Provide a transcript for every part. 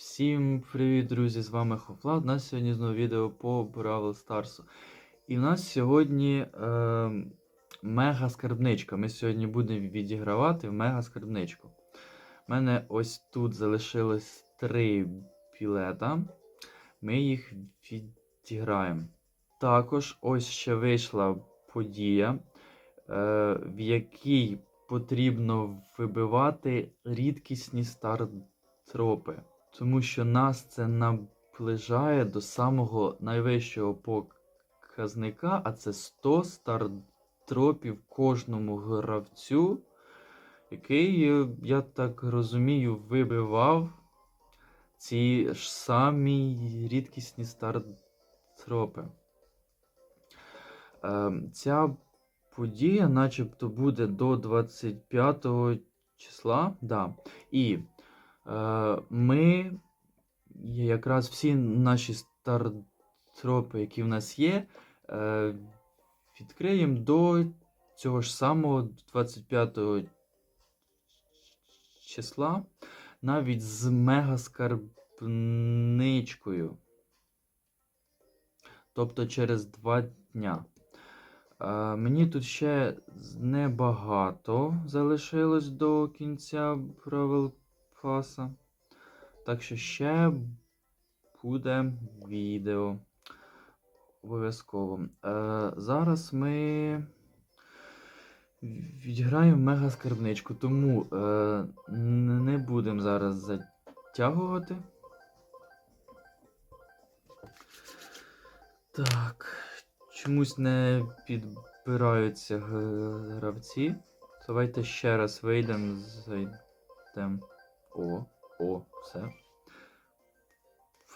Всім привіт, друзі! З вами Хофлад. У нас сьогодні знову відео по Бравл Старсу. І в нас сьогодні е, мега скарбничка. Ми сьогодні будемо відігравати в мега скарбничку. У мене ось тут залишилось три білета. Ми їх відіграємо. Також ось ще вийшла подія, е, в якій потрібно вибивати рідкісні стартропи. Тому що нас це наближає до самого найвищого показника, а це 100 стартропів кожному гравцю, який, е, я так розумію, вибивав ці ж самі рідкісні стартропи. Ем, Ця подія, начебто, буде до 25 числа. Да. І ми якраз всі наші стартропи, які в нас є, е, відкриємо до цього ж самого 25 числа, навіть з мегаскарбничкою. Тобто через два дня. Е, Мені тут ще небагато залишилось до кінця правил паса. Так що ще буде відео. Обов'язково. Е, зараз ми відіграємо мега скарбничку, тому е, не будемо зараз затягувати. Так. Чомусь не підбираються гравці. Давайте ще раз вийдемо, зайдемо. О, о, все.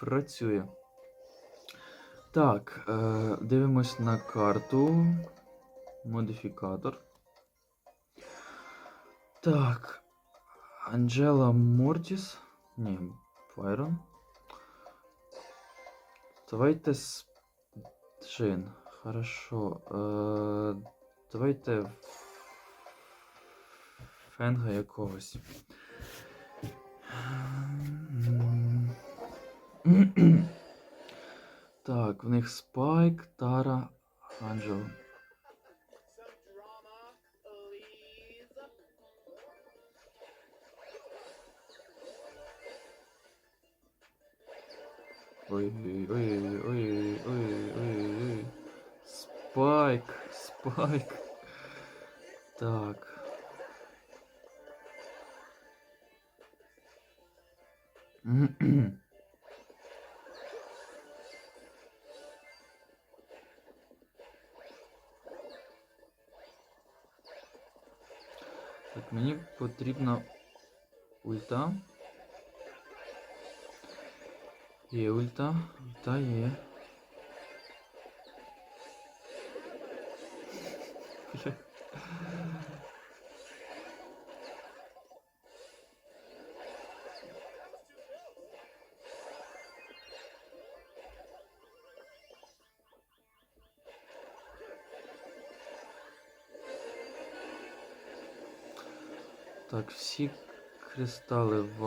Працює. Так, е, дивимось на карту. Модифікатор. Так. Анджела Мортіс. Ні, Байрон. Давайте з Джин. Хорошо. Е, давайте фенга якогось. Так, в них Спайк, Тара, Анджел. Some drama, please. Ой, ой, ой, ой, ой, ой, ой. Спайк, спайк. Так. Так, мені потрібна ульта. Є ульта, ульта є. Так, всі кристали в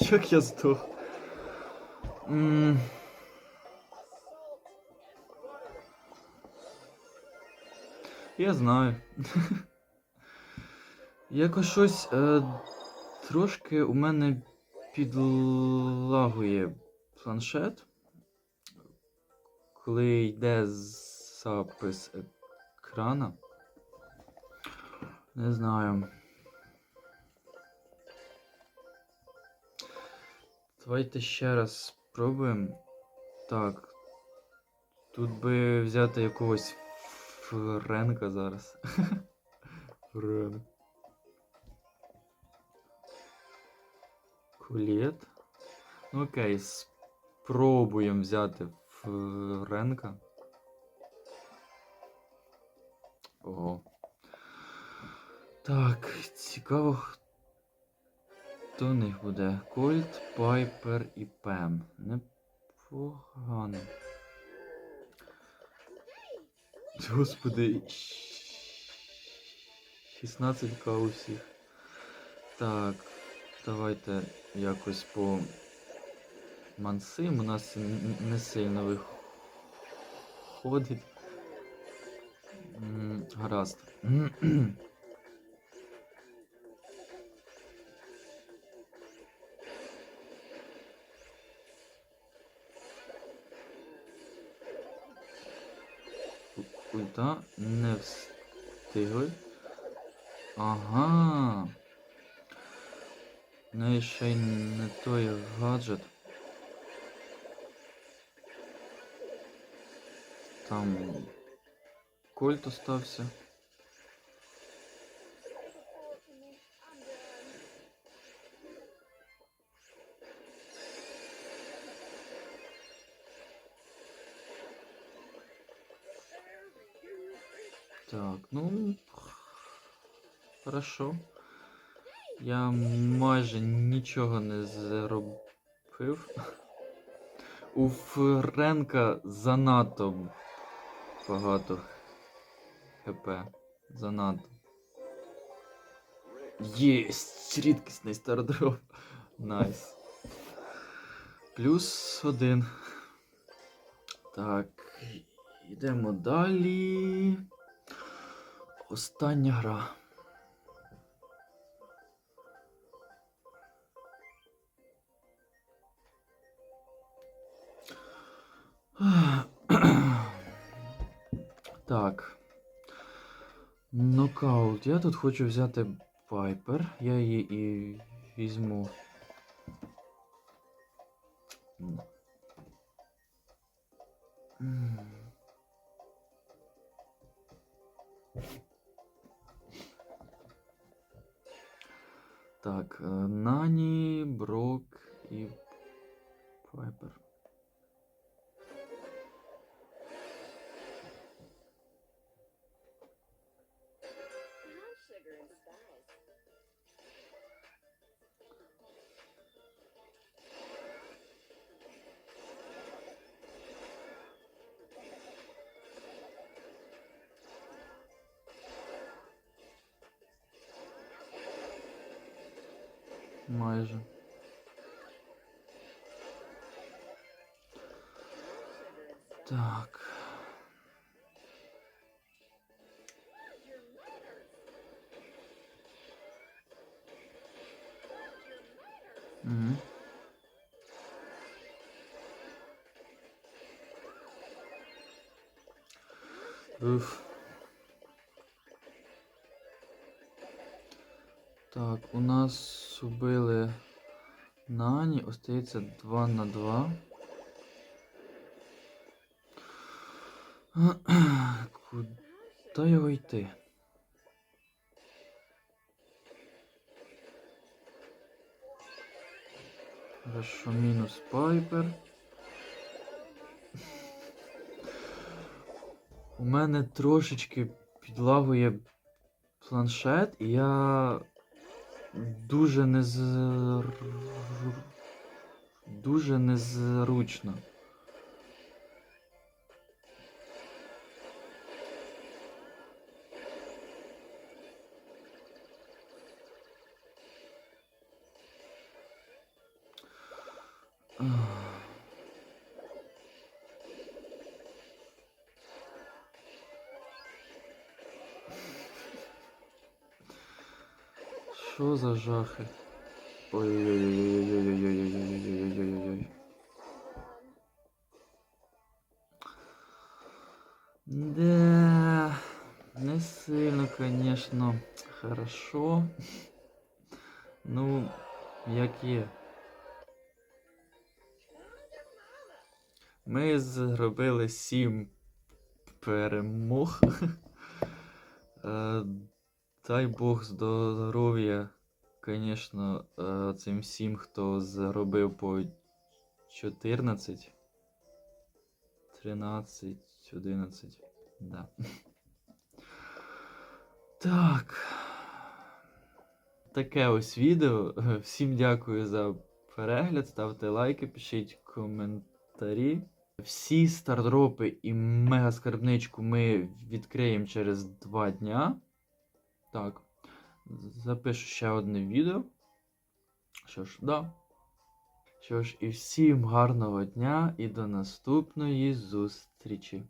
Як я здох? Я знаю. Якось щось е, трошки у мене підлагує планшет, коли йде запис екрана. Не знаю. Давайте ще раз спробуємо. Так. Тут би взяти якогось Френка зараз. Френк. Кулет. Ну окей, спробуємо взяти Френка. Ого. Так, цікаво, хто в них буде. Кольт, Пайпер і Пем. Непогано. Господи. 16к у всіх. Так, давайте якось по мансим. У нас не сильно виходить. Гаразд. У- Ульта не встигли. Ага. Ну і ще й не той гаджет. Там кольт остався. Так, ну. Хорошо. Я майже нічого не зробив. У Френка занадто багато ХП. Занадто. Єсть! Рідкісний стардроп. Найс. Плюс один. Так. Йдемо далі. Остання гра. Так. Нокаут. Я тут хочу взяти Пайпер. Я її і візьму. М. Так, е, Нані, Брок і Майже. Так. Угу. Уф. Так, у нас убили Нані, остається 2 на 2. Куди його йти? Хорошо, мінус Пайпер. У мене трошечки підлагує планшет, і я дуже незр... дуже незручно. Що за жахи? Ой-ой-ой-ой-ой-ой-ой-ой-ой-ой-ой-ой-ой-ой. Да, не сильно, конечно, хорошо. Ну, як є. Ми зробили сім перемог. Дай Бог здоров'я, звісно, е, цим всім, хто заробив по 14, 13, 11. Да. Так. Таке ось відео. Всім дякую за перегляд. Ставте лайки, пишіть коментарі. Всі стардропи і мегаскарбничку ми відкриємо через два дня. Так. Запишу ще одне відео. Що ж, да. Що ж, і всім гарного дня і до наступної зустрічі.